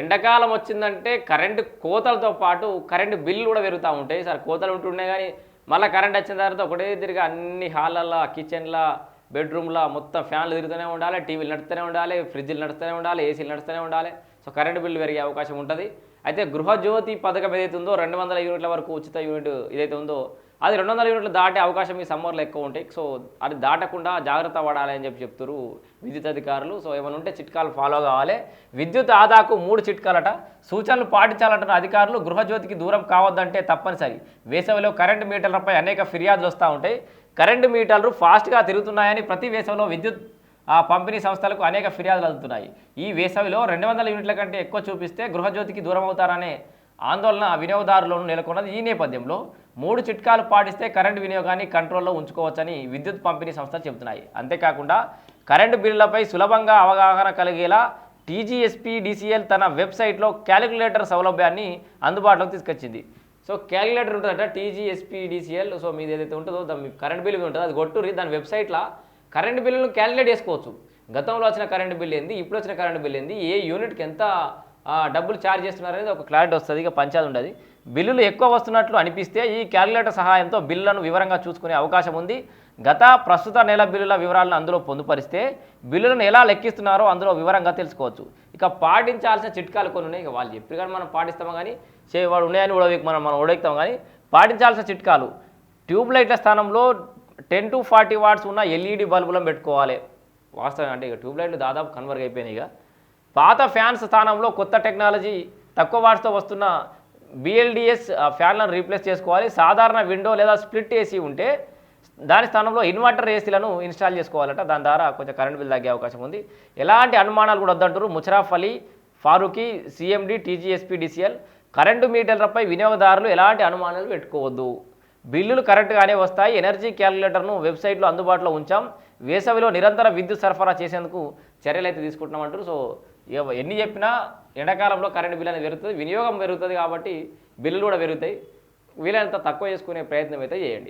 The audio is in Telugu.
ఎండాకాలం వచ్చిందంటే కరెంటు కోతలతో పాటు కరెంటు బిల్లు కూడా పెరుగుతూ ఉంటాయి. సార్ కోతలు ఉంటుండే కానీ మళ్ళీ కరెంట్ వచ్చిన తర్వాత ఒకటే తిరిగి అన్ని హాళ్ళల్లో కిచెన్లో బెడ్రూమ్లో మొత్తం ఫ్యాన్లు తిరుగుతూనే ఉండాలి టీవీలు నడుస్తూనే ఉండాలి ఫ్రిడ్జ్లు నడుస్తూనే ఉండాలి ఏసీలు నడుస్తూనే ఉండాలి. సో కరెంటు బిల్లు పెరిగే అవకాశం ఉంటుంది. అయితే గృహజ్యోతి పథకం ఏదైతే ఉందో రెండు వందల యూనిట్ల వరకు ఉచిత యూనిట్ ఏదైతే ఉందో అది రెండు వందల యూనిట్లు దాటే అవకాశం ఈ సమ్మర్లో ఎక్కువ ఉంటాయి. సో అది దాటకుండా జాగ్రత్త పడాలి అని చెప్పి చెప్తారు విద్యుత్ అధికారులు. సో ఏమైనా ఉంటే చిట్కాలు ఫాలో కావాలి. విద్యుత్ ఆదాకు మూడు చిట్కాలట. సూచనలు పాటించాలంటున్న అధికారులు గృహజ్యోతికి దూరం కావద్దంటే తప్పనిసరి. వేసవిలో కరెంటు మీటర్లపై అనేక ఫిర్యాదులు వస్తూ ఉంటాయి. కరెంటు మీటర్లు ఫాస్ట్గా తిరుగుతున్నాయని ప్రతి వేసవిలో విద్యుత్ ఆ పంపిణీ సంస్థలకు అనేక ఫిర్యాదులు అందుతున్నాయి. ఈ వేసవిలో రెండు వందల యూనిట్ల కంటే ఎక్కువ చూపిస్తే గృహజ్యోతికి దూరం అవుతారనే ఆందోళన వినియోగదారులను నెలకొన్నది ఈ నేపథ్యంలో. మూడు చిట్కాలు పాటిస్తే కరెంటు వినియోగాన్ని కంట్రోల్లో ఉంచుకోవచ్చని విద్యుత్ పంపిణీ సంస్థలు చెబుతున్నాయి. అంతేకాకుండా కరెంటు బిల్లులపై సులభంగా అవగాహన కలిగేలా టీజీఎస్పీ డిసిఎల్ తన వెబ్సైట్లో క్యాలిక్యులేటర్ సౌలభ్యాన్ని అందుబాటులోకి తీసుకొచ్చింది. సో క్యాలిక్యులేటర్ ఉంటుందట టీజీఎస్పీ డిసిఎల్ సో మీది ఏదైతే ఉంటుందో దాని కరెంట్ బిల్ ఉంటుందో అది కొట్టుర్రి దాని వెబ్సైట్లో కరెంట్ బిల్లును క్యాలిక్యులేట్ చేసుకోవచ్చు. గతంలో వచ్చిన కరెంట్ బిల్ ఏంది ఇప్పుడు వచ్చిన కరెంట్ బిల్ ఏంది ఏ యూనిట్కి ఎంత డబ్బులు ఛార్జ్ చేస్తున్నారు అనేది ఒక క్లారిటీ వస్తుంది ఇక పంచాది ఉండదు. బిల్లులు ఎక్కువ వస్తున్నట్లు అనిపిస్తే ఈ క్యాలిక్యులేటర్ సహాయంతో బిల్లులను వివరంగా చూసుకునే అవకాశం ఉంది. గత ప్రస్తుత నెల బిల్లుల వివరాలను అందులో పొందుపరిస్తే బిల్లులను ఎలా లెక్కిస్తున్నారో అందులో వివరంగా తెలుసుకోవచ్చు. ఇక పాటించాల్సిన చిట్కాలు కొన్ని ఉన్నాయి. ఇక వాళ్ళు చెప్పి కానీ మనం పాటిస్తాం కానీ చే వాడు ఉన్నాయని ఉడవకి మనం మనం ఉడెక్తాం కానీ పాటించాల్సిన చిట్కాలు. ట్యూబ్లైట్ల స్థానంలో టెన్ టు ఫార్టీ వాట్స్ ఉన్న ఎల్ఈడి బల్బులను పెట్టుకోవాలి. వాస్తవం అంటే ఇక ట్యూబ్ లైట్లు దాదాపు కన్వర్ట్ అయిపోయినాయి ఇక. పాత ఫ్యాన్స్ స్థానంలో కొత్త టెక్నాలజీ తక్కువ వాట్స్తో వస్తున్న బిఎల్డిఎస్ ఫ్యాన్లను రీప్లేస్ చేసుకోవాలి. సాధారణ విండో లేదా స్ప్లిట్ ఏసీ ఉంటే దాని స్థానంలో ఇన్వర్టర్ ఏసీలను ఇన్స్టాల్ చేసుకోవాలట. దాని ద్వారా కొంచెం కరెంట్ బిల్ తగ్గే అవకాశం ఉంది. ఎలాంటి అనుమానాలు కూడా వద్దంటారు Musharraf Ali Farooqui CMD TGSP DCL current మీటర్లపై వినియోగదారులు ఎలాంటి అనుమానాలు పెట్టుకోవద్దు. బిల్లులు కరెక్ట్గానే వస్తాయి. ఎనర్జీ క్యాలిక్యులేటర్ను వెబ్సైట్లో అందుబాటులో ఉంచాం. వేసవిలో నిరంతర విద్యుత్ సరఫరా చేసేందుకు చర్యలు అయితే తీసుకుంటున్నామంటారు సో ఎవ- ఎన్ని చెప్పినా ఎండాకాలంలో కరెంట్ బిల్ అనేది పెరుగుతుంది వినియోగం పెరుగుతుంది కాబట్టి బిల్లులు కూడా పెరుగుతాయి. వీలైనంత తక్కువ చేసుకునే ప్రయత్నం అయితే చేయండి.